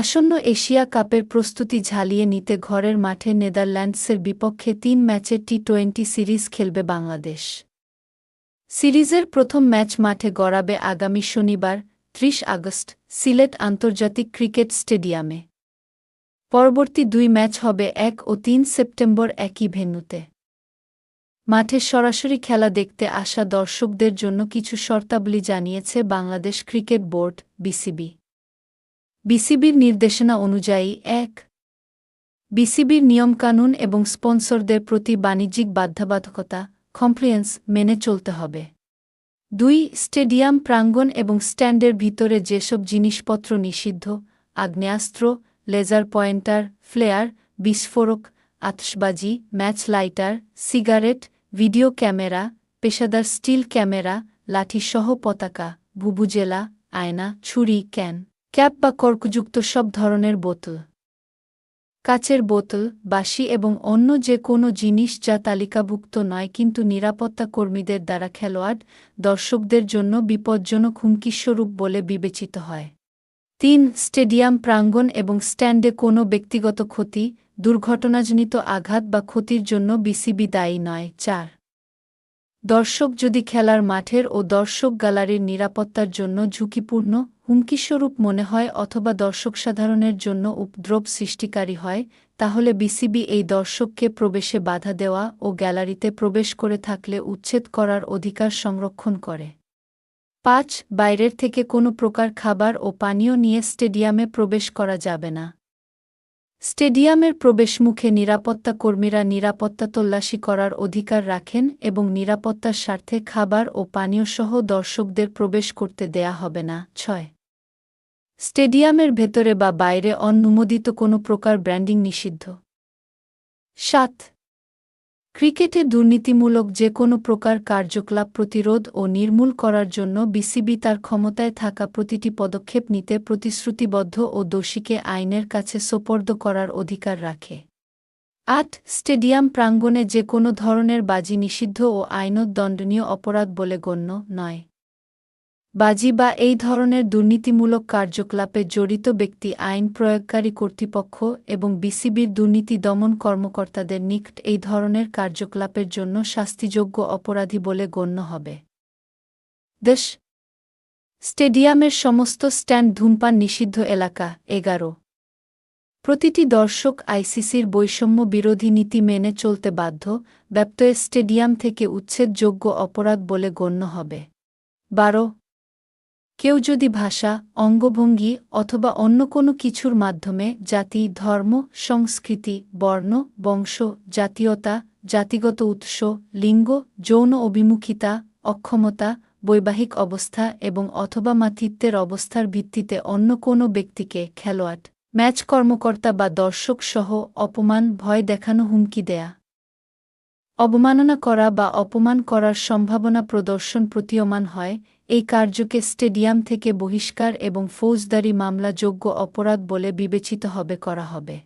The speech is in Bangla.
আসন্ন এশিয়া কাপের প্রস্তুতি ঝালিয়ে নিতে ঘরের মাঠে নেদারল্যান্ডসের বিপক্ষে তিন ম্যাচের টি টোয়েন্টি সিরিজ খেলবে বাংলাদেশ। সিরিজের প্রথম ম্যাচ মাঠে গড়াবে আগামী শনিবার, ত্রিশ আগস্ট, সিলেট আন্তর্জাতিক ক্রিকেট স্টেডিয়ামে। পরবর্তী দুই ম্যাচ হবে এক ও তিন সেপ্টেম্বর একই ভেন্যুতে মাঠে সরাসরি খেলা দেখতে আসা দর্শকদের জন্য কিছু শর্তাবলী জানিয়েছে বাংলাদেশ ক্রিকেট বোর্ড, বিসিবি। বিসিবির নির্দেশনা অনুযায়ী এক, বিসিবির নিয়মকানুন এবং স্পন্সরদের প্রতি বাণিজ্যিক বাধ্যবাধকতা কমপ্লিয়েন্স মেনে চলতে হবে। দুই, স্টেডিয়াম প্রাঙ্গণ এবং স্ট্যান্ডের ভিতরে যেসব জিনিসপত্র নিষিদ্ধ, আগ্নেয়াস্ত্র, লেজার পয়েন্টার, ফ্লেয়ার, বিস্ফোরক আতসবাজি match lighter, cigarette, video camera, পেশাদার স্টিল ক্যামেরা, লাঠিসহ পতাকা ভুবুজেলা আয়না, ছুরি, ক্যান। ক্যাপ বা কর্কযুক্ত সব ধরনের বোতল। কাচের বোতল বাঁশি এবং অন্য যে কোনো জিনিস যা তালিকাভুক্ত নয় কিন্তু নিরাপত্তা কর্মীদের দ্বারা খেলোয়াড়, দর্শকদের জন্য বিপজ্জনক হুমকিস্বরূপ বলে বিবেচিত হয়। তিন, স্টেডিয়াম প্রাঙ্গণ এবং স্ট্যান্ডে কোনো ব্যক্তিগত ক্ষতি, দুর্ঘটনাজনিত আঘাত বা ক্ষতির জন্য বিসিবি দায়ী নয়। চার, দর্শক যদি খেলার মাঠের ও দর্শক গ্যালারির নিরাপত্তার জন্য ঝুঁকিপূর্ণ হুমকিস্বরূপ মনে হয় অথবা দর্শক সাধারণের জন্য উপদ্রব সৃষ্টিকারী হয়, তাহলে বিসিবি এই দর্শককে প্রবেশে বাধা দেওয়া ও গ্যালারিতে প্রবেশ করে থাকলে উচ্ছেদ করার অধিকার সংরক্ষণ করে। পাঁচ, বাইরের থেকে কোনো প্রকার খাবার ও পানীয় নিয়ে স্টেডিয়ামে প্রবেশ করা যাবে না। স্টেডিয়ামের প্রবেশমুখে নিরাপত্তা কর্মীরা নিরাপত্তা তল্লাশি করার অধিকার রাখেন এবং নিরাপত্তার স্বার্থে খাবার ও পানীয়সহ দর্শকদের প্রবেশ করতে দেয়া হবে না। ছয় স্টেডিয়ামের ভেতরে বা বাইরে অনুমোদিত কোনো প্রকার ব্র্যান্ডিং নিষিদ্ধ। সাত, ক্রিকেটে দুর্নীতিমূলক যে কোনো প্রকার কার্যকলাপ প্রতিরোধ ও নির্মূল করার জন্য বিসিবি তার ক্ষমতায় থাকা প্রতিটি পদক্ষেপ নিতে প্রতিশ্রুতিবদ্ধ ও দোষীকে আইনের কাছে সোপর্দ করার অধিকার রাখে। আট, স্টেডিয়াম প্রাঙ্গণে যে কোনো ধরনের বাজি নিষিদ্ধ ও আইনত দণ্ডনীয় অপরাধ বলে গণ্য, নয়। বাজি বা এই ধরনের দুর্নীতিমূলক কার্যকলাপে জড়িত ব্যক্তি আইন প্রয়োগকারী কর্তৃপক্ষ এবং বিসিবির দুর্নীতি দমন কর্মকর্তাদের নিকট এই ধরনের কার্যকলাপের জন্য শাস্তিযোগ্য অপরাধী বলে গণ্য হবে। দেশ স্টেডিয়ামের সমস্ত স্ট্যান্ড ধূমপান নিষিদ্ধ এলাকা, এগারো। প্রতিটি দর্শক আইসিসির বৈষম্য বিরোধী নীতি মেনে চলতে বাধ্য ব্যপ্তয়ে স্টেডিয়াম থেকে উচ্ছেদযোগ্য অপরাধ বলে গণ্য হবে। বারো। কেউ যদি ভাষা, অঙ্গভঙ্গি অথবা অন্য কোনো কিছুর মাধ্যমে জাতি, ধর্ম, সংস্কৃতি, বর্ণ, বংশ, জাতীয়তা, জাতিগত উৎস, লিঙ্গ, যৌন অভিমুখিতা, অক্ষমতা, বৈবাহিক অবস্থা এবং অথবা মাতৃত্বের অবস্থার ভিত্তিতে অন্য কোনো ব্যক্তিকে খেলোয়াড়, ম্যাচ কর্মকর্তা বা দর্শক সহ অপমান, ভয় দেখানো হুমকি দেয়া। অবমাননা করা বা অপমান করার সম্ভাবনা প্রদর্শন প্রতীয়মান হয় এই কার্যকে স্টেডিয়াম থেকে বহিষ্কার এবং ফৌজদারি মামলা যোগ্য অপরাধ বলে বিবেচিত হবে, করা হবে।